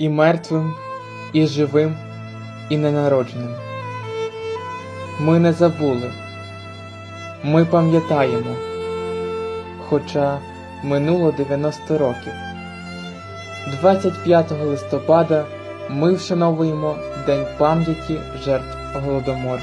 і мертвим, і живим, і ненародженим. Ми не забули, ми пам'ятаємо, хоча минуло 90 років. 25 листопада ми вшановуємо День пам'яті жертв Голодомору.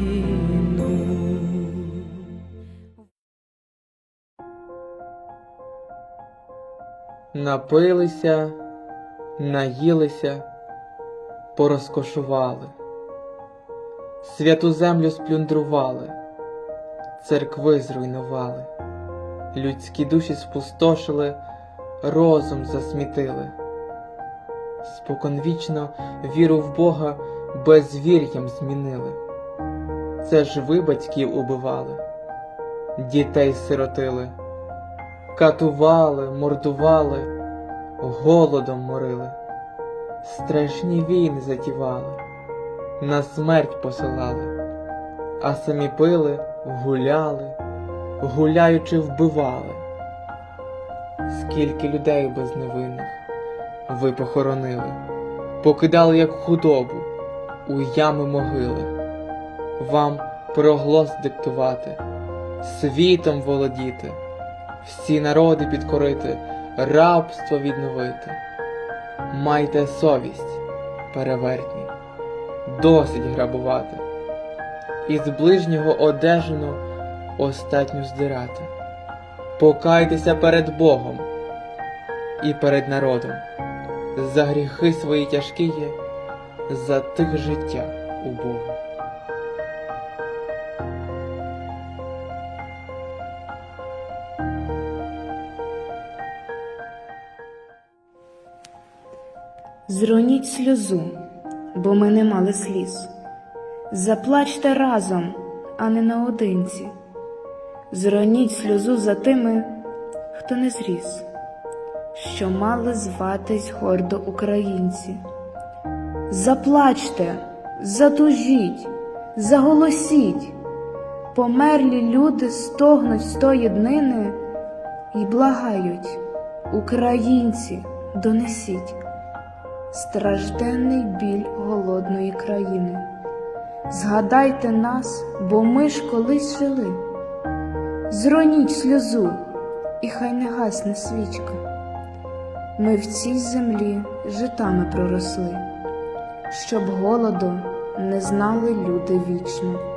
Напилися, наїлися, порозкошували, святу землю сплюндрували, церкви зруйнували, людські душі спустошили, розум засмітили, споконвічно віру в Бога безвір'ям змінили. Це ж ви батьків убивали, дітей сиротили катували, мордували, голодом морили, страшні війни затівали, на смерть посилали, а самі пили, гуляли, гуляючи вбивали. Скільки людей безневинних ви похоронили, покидали як худобу у ями могили, вам проголос диктувати, світом володіти всі народи підкорити, рабство відновити. Майте совість, перевертні, досить грабувати, із ближнього одежину остатню здирати. Покайтеся перед Богом і перед народом, за гріхи свої тяжкі є, за тих життя у Зроніть сльозу, бо ми не мали сліз. Заплачте разом, а не наодинці. Зроніть сльозу за тими, хто не зріс, що мали зватись гордо українці. Заплачте, затужіть, заголосіть, померлі люди стогнуть з тої днини і благають, українці, донесіть стражденний біль голодної країни. Згадайте нас, бо ми ж колись жили. Зроніть сльозу, і хай не гасне свічка. Ми в цій землі житами проросли, щоб голоду не знали люди вічно.